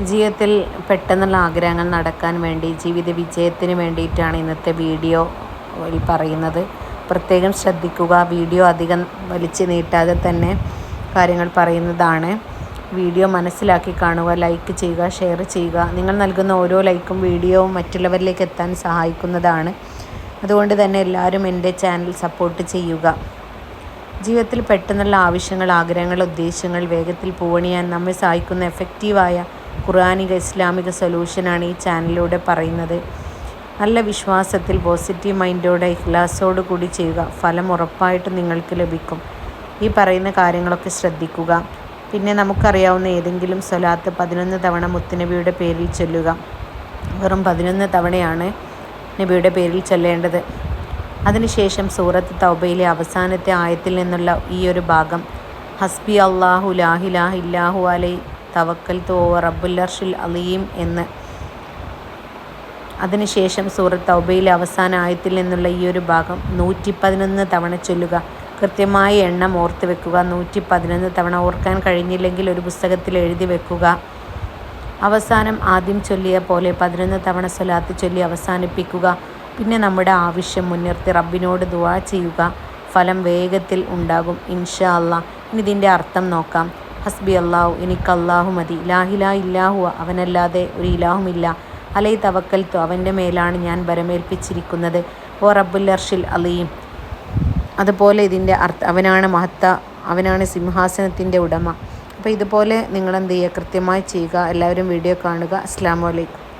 ജീവിതത്തിൽ പെട്ടെന്നുള്ള ആഗ്രഹങ്ങൾ നടക്കാൻ വേണ്ടി ജീവിത വിജയത്തിന് വേണ്ടിയിട്ടാണ് ഇന്നത്തെ വീഡിയോ പറയുന്നത്. പ്രത്യേകം ശ്രദ്ധിക്കുക. വീഡിയോ അധികം വലിച്ചു നീട്ടാതെ തന്നെ കാര്യങ്ങൾ പറയുന്നതാണ്. വീഡിയോ മനസ്സിലാക്കി കാണുക ലൈക്ക് ചെയ്യുക ഷെയർ ചെയ്യുക. നിങ്ങൾ നൽകുന്ന ഓരോ ലൈക്കും വീഡിയോവും മറ്റുള്ളവരിലേക്ക് എത്താൻ സഹായിക്കുന്നതാണ്. അതുകൊണ്ട് തന്നെ എല്ലാവരും എന്റെ ചാനൽ സപ്പോർട്ട് ചെയ്യുക. ജീവിതത്തിൽ പെട്ടെന്നുള്ള ആവശ്യങ്ങൾ ആഗ്രഹങ്ങൾ ഉദ്ദേശങ്ങൾ വേഗത്തിൽ പൂവണിയാൻ നമ്മെ സഹായിക്കുന്ന എഫക്റ്റീവായ ഖുർആാനിക ഇസ്ലാമിക സൊല്യൂഷനാണ് ഈ ചാനലിലൂടെ പറയുന്നത്. നല്ല വിശ്വാസത്തിൽ പോസിറ്റീവ് മൈൻഡോടെ ഇഖ്ലാസോട് കൂടി ചെയ്യുക. ഫലം ഉറപ്പായിട്ടും നിങ്ങൾക്ക് ലഭിക്കും. ഈ പറയുന്ന കാര്യങ്ങളൊക്കെ ശ്രദ്ധിക്കുക. പിന്നെ നമുക്കറിയാവുന്ന ഏതെങ്കിലും സ്വലാത്ത് പതിനൊന്ന് തവണ മുത്തുനബിയുടെ പേരിൽ ചൊല്ലുക. വെറും പതിനൊന്ന് തവണയാണ് നബിയുടെ പേരിൽ ചൊല്ലേണ്ടത്. അതിനുശേഷം സൂറത്ത് തൗബയിലെ അവസാനത്തെ ആയത്തിൽ നിന്നുള്ള ഈ ഒരു ഭാഗം. ഹസ്ബി അള്ളാഹു ലാഹിലാഹ് ഇല്ലാഹു അലൈ തവക്കൽ തോ റബ്ബുല്ലർഷിൽ അലീം എന്ന്. അതിനുശേഷം സൂറത്ത് തൗബയിലെ അവസാന ആയത്തിൽ നിന്നുള്ള ഈ ഒരു ഭാഗം നൂറ്റി പതിനൊന്ന് തവണ ചൊല്ലുക. കൃത്യമായ എണ്ണം ഓർത്ത് വെക്കുക. നൂറ്റി പതിനൊന്ന് തവണ ഓർക്കാൻ കഴിഞ്ഞില്ലെങ്കിൽ ഒരു പുസ്തകത്തിൽ എഴുതി വെക്കുക. അവസാനം ആദ്യം ചൊല്ലിയ പോലെ പതിനൊന്ന് തവണ സ്വലാത്ത് ചൊല്ലി അവസാനിപ്പിക്കുക. പിന്നെ നമ്മുടെ ആവശ്യം മുൻനിർത്തി റബ്ബിനോട് ദുവാ ചെയ്യുക. ഫലം വേഗത്തിൽ ഉണ്ടാകും ഇൻഷാ അള്ളാ ഇനി ഇതിന്റെ അർത്ഥം നോക്കാം. ഹസ്ബി അള്ളാഹു എനിക്ക് അള്ളാഹു മതി. ലാഹില ഇല്ലാഹു അവനല്ലാതെ ഒരു ഇലാഹുമില്ല അലൈ തവക്കൽത്തു അവന്റെ മേലാണ് ഞാൻ ബരമേൽപ്പിച്ചിരിക്കുന്നത്. ഓ റബ്ബുൽ അലീം. അതുപോലെ ഇതിന്റെ അർത്ഥ അവനാണ് മഹത്ത അവനാണ് സിംഹാസനത്തിന്റെ ഉടമ. അപ്പോൾ ഇതുപോലെ നിങ്ങൾ എന്ത് ചെയ്യുക? കൃത്യമായി ചെയ്യുക. എല്ലാവരും വീഡിയോ കാണുക. അസ്സാം വലൈക്കും